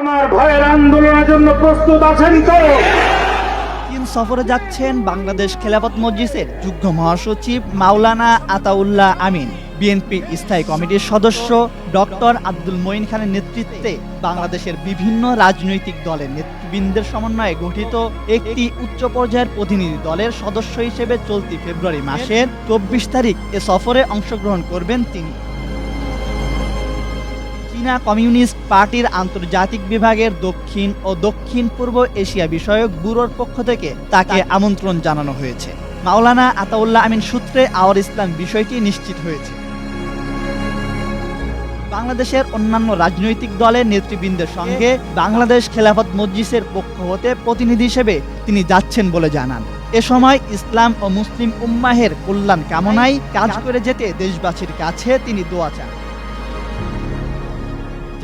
আমার ভয়ের আন্দোলনের জন্য প্রস্তুত আছেন তো? সফরে যাচ্ছেন বাংলাদেশ খেলাফত মসজিদের যুগ্ম মহাসচিব মাওলানা আতাউল্লাহ আমিন। বিএনপি স্থায়ী কমিটির সদস্য ডক্টর আব্দুল মঈন খানের নেতৃত্বে বাংলাদেশের বিভিন্ন রাজনৈতিক দলের নেতৃবৃন্দের সমন্বয়ে গঠিত একটি উচ্চ পর্যায়ের প্রতিনিধি দলের সদস্য হিসেবে চলতি ফেব্রুয়ারি মাসের চব্বিশ তারিখ এ সফরে অংশগ্রহণ করবেন তিনি। চীনা কমিউনিস্ট পার্টির আন্তর্জাতিক বিভাগের দক্ষিণ ও দক্ষিণ পূর্ব এশিয়া বিষয়ক ব্যুরোর পক্ষ থেকে তাকে আমন্ত্রণ জানানো হয়েছে। মাওলানা আতাউল্লাহ আমিন সূত্রে আওয়ার ইসলাম বিষয়টি নিশ্চিত হয়েছে। বাংলাদেশের অন্যান্য রাজনৈতিক দলের নেতৃবৃন্দের সঙ্গে বাংলাদেশ খেলাফত মজলিসের পক্ষ হতে প্রতিনিধি হিসেবে তিনি যাচ্ছেন বলে জানান। এ সময় ইসলাম ও মুসলিম উম্মাহের কল্যাণ কামনায় কাজ করে যেতে দেশবাসীর কাছে তিনি দোয়া চান।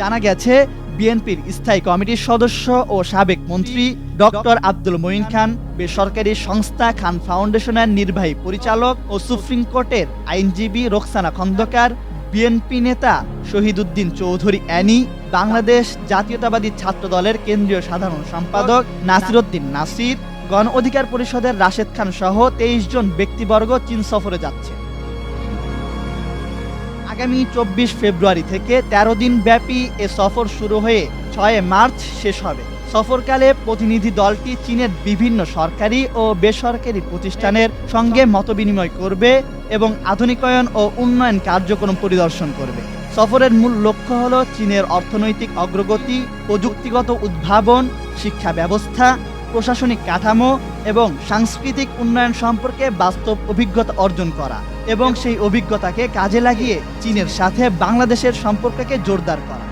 জানা গেছে, বিএনপির স্থায়ী কমিটির সদস্য ও সাবেক মন্ত্রী ডক্টর আব্দুল মঈন খান বেসরকারি সংস্থা খান ফাউন্ডেশনের নির্বাহী পরিচালক ও সুপ্রিম কোর্টের আইনজীবী রোকসানা খন্দকার, বিএনপি নেতা শহীদুদ্দিন চৌধুরী অ্যানি, বাংলাদেশ জাতীয়তাবাদী ছাত্র দলের কেন্দ্রীয় সাধারণ সম্পাদক নাসিরুদ্দিন নাসির, গণ অধিকার পরিষদের রাশেদ খান সহ তেইশ জন ব্যক্তিবর্গ চীন সফরে যাচ্ছে। আগামী চব্বিশ ফেব্রুয়ারি থেকে ১৩ দিন ব্যাপী এ সফর শুরু হয়ে ছয় মার্চ শেষ হবে। সফরকালে প্রতিনিধি দলটি চীনের বিভিন্ন সরকারি ও বেসরকারি প্রতিষ্ঠানের সঙ্গে মতবিনিময় করবে এবং আধুনিকায়ন ও উন্নয়ন কার্যক্রম পরিদর্শন করবে। সফরের মূল লক্ষ্য হল চীনের অর্থনৈতিক অগ্রগতি, প্রযুক্তিগত উদ্ভাবন, শিক্ষা ব্যবস্থা প্রশাসনিক কাঠামো এবং সাংস্কৃতিক উন্নয়ন সম্পর্কে বাস্তব অভিজ্ঞতা অর্জন করা এবং সেই অভিজ্ঞতাকে কাজে লাগিয়ে চীনের সাথে বাংলাদেশের সম্পর্ককে জোরদার করা।